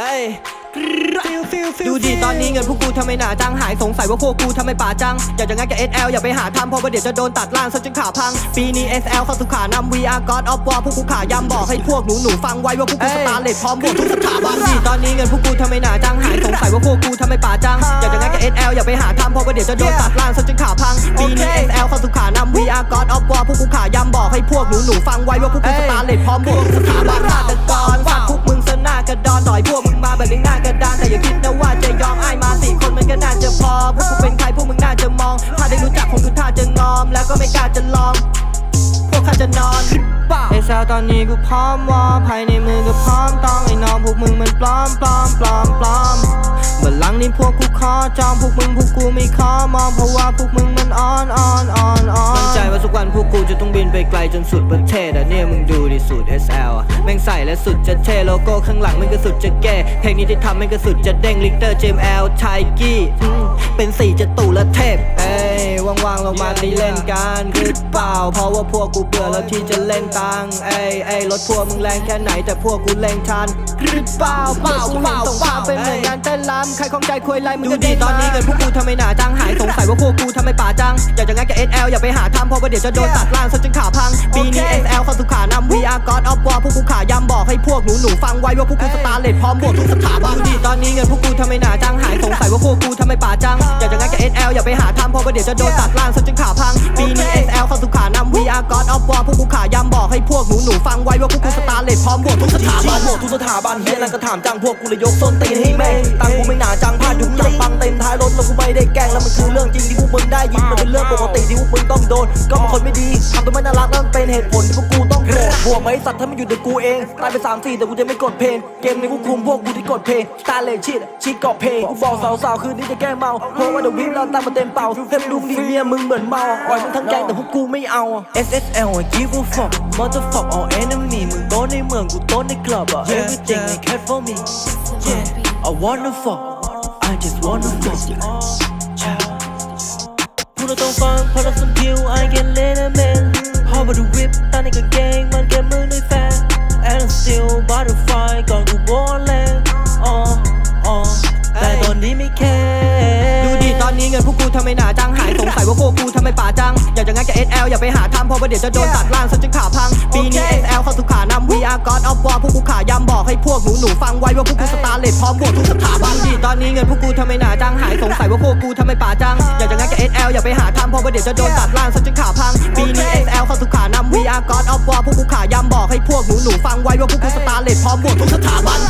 อ้ยดูดิตอนนี้เงินพวกกูทำไมหนาจังหายสงสัยว่าพวกกูทำไมป่าจัง อยากจะงั้นกับ SL อย่าไปหาทำเพราะว่าเดี๋ยวจะโดนตัดล่างซะจนขาพัง ปีนี้ SL เข้าสู่ขานำ VR God of War พวกกูขายำบอกให้พวกหนูหนูๆฟังไว้ว่าพวกกูสตาร์เลตพร้อมบวกทุกสถาบันดิตอนนี้เงินพวกกูทำไมหนาจังหายสงสัยว่าพวกกูทำไมป่าจัง อยากจะงั้นกับ SL อย่าไปหาทำเพราะว่าเดี๋ยวจะโดนตัดล่างซะจนขาพัง ปีนี้ SL เข้าสู่ขานำ VR God of War พวกกูขายำบอกให้พวกหนูหนูๆฟังไว้ว่าพวกกูสตาร์เลตพร้อมบวกทุกสถาบัน พอพวกกูเป็นใครพวกมึงน่าจะมอง ถ้าได้รู้จักคงคือท่าจะงอม แล้วก็ไม่กล้าจะลอง พวกข้าจะนอนเอซาตอนนี้กูพร้อมวอภายในมือก็พร้อมต้องไอ้น้องพวกมึงมันปลอมปลอมปลอมปลอมบัลลังก์นี้พวกกูขอจองพวกมึงพวกกูไม่ขอมองเพราะว่าพวกมึงมันอ่อนอ่อนอ่อนอ่อนมั่นใจว่าสักวันพวกกูจะต้องบินไปไกลจนสุดประเทศอะเนี่ยมึง ใส่และสุดจะเท่โลโก้ข้างหลังม่งก็สุดจะแก้เพลงนี้ที่ทำม่งก็สุดจะเด้งลิกเตอร์เจมแอลไทกี้เป็นสี่จะตู่และเทพเอ้ยว่างๆลงมาตีเล่นกันหรือเปล่า เพราะว่าพวกกูเบื่อแล้วที่จะเล่นตังเอ้ยเอ้ยรถทัวร์มึงแรงแค่ไหนแต่พวกกูเล่งทันหรือเปล่าเปล่าเปล่าเปล่าเป็นเหมือนงานเต้นรำใครของใจคุยไรมึงก็ดีตอนนี้เงินพวกกูทำไมหนาจังหายสงสัยว่าพวกกูทำไมป่าจังอยากจะงั้นกับ SL อย่าไปหาทำเพราะว่าเดี๋ยวจะโดนตัดล่างซะจนขาพังปีนี้ SL เข้าสู่ขานำ VR God of War พวกกูขายำบอก ให้พวกหนูหนูๆฟังไว้ว่าพวกกูสตาร์เลตพร้อมบวกทุกสถาบันดูดิตอนนี้เงินพวกกูทำไมหนาจังหายสงสัยว่าพวกกูทำไมป่าจังอยากจะงั้นกับ SL อย่าไปหาทำเพราะว่าเดี๋ยวจะโดนตัดล่างซะจนขาพังปีนี้ SL เข้าสู่ขานำ VR God of War พวกกูขายำบอกให้พวกหนูหนูๆฟังไว้ว่าพวกกูสตาร์เลตพร้อมบวกทุกสถาบันหมดทุกสถาบันเฮียนั่นก็ถามจังพวกกูเลยยกส้นตีนให้แม่งตังกูไม่หนาจังพลาดยุกจังปังเต็มท้ายรถแล้วกูไม่ได้แกล้งแล้วมันคือเรื่องจริงที่พวกมึงได้ยินมันเป็นเรื่องปกติที่พวกมึงต้องโดนก็มันคนไม่ดีทำตัวไม่น่ารักนั่นเป็นเหตุผลที่พวกกู ต้องโกรธบวกไหมสัตว์ถ้ามันอยู่แต่กูเอง ตายไปสามสี่แต่กูจะไม่กดเพลง เกมนี้กูคุมพวกกูที่กดเพลง ตาเลยชิดชิดเกาะเพลงกูบอกสาวๆคืนนี้จะแกล้งเมา เพราะว่าเดี๋ยววิปเราตามมาเต็มเป่าเต็มดูดีเมียมึงเหมือนเมาอ่อยมึงทั้งแกงแต่พวกกูไม่เอา SSL I give a fuck motherfuck all enemy มึงโตในเมืองกูโตในคลับอะ everything they care for me yeah I wanna fuck I just wanna fuck yeah พูดเราต้องฟังเพราะเราสัมผิว I can let a man พอมาดูวิปตาในกางเกงมันแค่มือในแฟน and I'm still butterfly ก่อนกูโบนแรงอ๋ออ๋อแต่ตอนนี้ไม่แค่ดูดิตอนนี้เงินพวกกูทำไมหนาจังหายสงสัยว่าพวกกูทำไมป่าจัง อยากจะงั้นกับ SL อย่าไปหาทำเพราะว่าเดี๋ยวจะโดนตัดล่างซะจนขาพัง ปีนี้ SL เข้าสู่ขานำ VR God of War พวกกูขายำบอกให้พวกหนูหนูๆฟังไว้ว่าพวกกูสตาร์เลตพร้อมบวกทุกสถาบันดิตอนนี้เงินพวกกูทำไมหนาจังหายสงสัยว่าพวกกูทำไมป่าจัง อยากจะงั้นกับ SL อย่าไปหาทำเพราะว่าเดี๋ยวจะโดนตัดล่างซะจนขาพัง ปีนี้ God of War พวกกูขายำบอกให้พวกหนูหนูฟังไว้ว่าพวกกูสตาร์เลดพร้อมบวกทุกสถาบัน